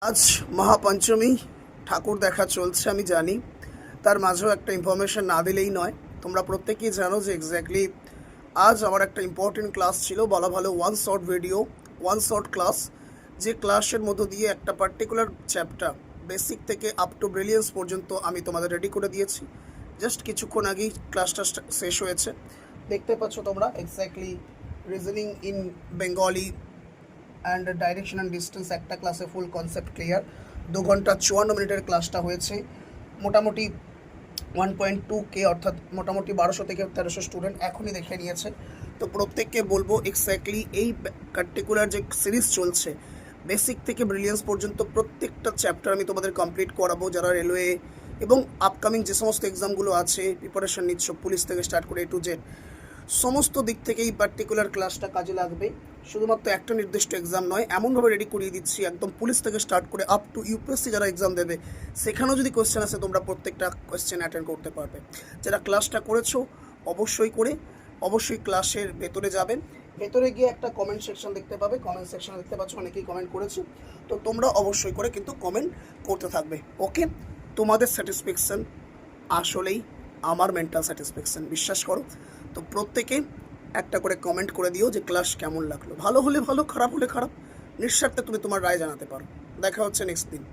আজ মহাপঞ্চমী, ঠাকুর দেখা চলছে আমি জানি। তার মাঝেও একটা ইনফরমেশন না দিলেই নয়। তোমরা প্রত্যেকেই জানো যে এক্স্যাক্টলি আজ আমার একটা ইম্পর্টেন্ট ক্লাস ছিল, বলা ভালো one short video one short class যে ক্লাসের মধ্য দিয়ে একটা পার্টিকুলার চ্যাপ্টার বেসিক থেকে আপ টু ব্রিলিয়েন্স পর্যন্ত আমি তোমাদের রেডি করে দিয়েছি। জাস্ট কিছুক্ষণ আগেই ক্লাসটা স্টা- শেষ হয়েছে। দেখতে পাচ্ছ তোমরা exactly reasoning in Bengali and direction and distance একটা ক্লাসে ফুল কনসেপ্ট ক্লিয়ার দু ঘণ্টা চুয়ান্ন মিনিটের ক্লাসটা হয়েছে। মোটামুটি ওয়ান পয়েন্ট টু কে অর্থাৎ মোটামুটি বারোশো থেকে তেরোশো স্টুডেন্ট এখনই দেখে নিয়েছে। তো প্রত্যেককে বলব এক্স্যাক্টলি এই পার্টিকুলার যে সিরিজ চলছে বেসিক থেকে ব্রিলিয়েন্স পর্যন্ত প্রত্যেকটা চ্যাপ্টার আমি তোমাদের কমপ্লিট করাবো যারা রেলওয়ে এবং আপকামিং যে সমস্ত এক্সামগুলো আছে প্রিপারেশন নিচ্ছ পুলিশ থেকে স্টার্ট করে এ টু জেড সমস্ত দিক থেকে এই পার্টিকুলার ক্লাসটা কাজে লাগবে। শুধুমাত্র একটা নির্দিষ্ট এক্সাম নয়, এমনভাবে রেডি করিয়ে দিচ্ছি। একদম পুলিশ থেকে স্টার্ট করে আপ টু ইউপিএসসি যারা এক্সাম দেবে, সেখানেও যদি কোয়েশ্চেন আসে, তোমরা প্রত্যেকটা কোয়েশ্চেন অ্যাটেন্ড করতে পারবে। যারা ক্লাসটা করেছ, অবশ্যই করে, অবশ্যই ক্লাসের ভেতরে যাবেন ভেতরে গিয়ে একটা কমেন্ট সেকশন দেখতে পাবে। কমেন্ট সেকশনে দেখতে পাচ্ছ, অনেকেই কমেন্ট করেছে। তো তোমরা অবশ্যই করে কিন্তু কমেন্ট করতে থাকবে। ওকে তোমাদের স্যাটিসফ্যাকশান আসলেই আমার মেন্টাল স্যাটিসফ্যাকশান বিশ্বাস করো। তো প্রত্যেকে একটা করে কমেন্ট করে দিও যে ক্লাস কেমন লাগল। ভালো হলে ভালো, খারাপ হলে খারাপ। নিঃস্বার্থে তুমি তোমার রায় জানাতে পারো। দেখা হচ্ছে নেক্সট দিন।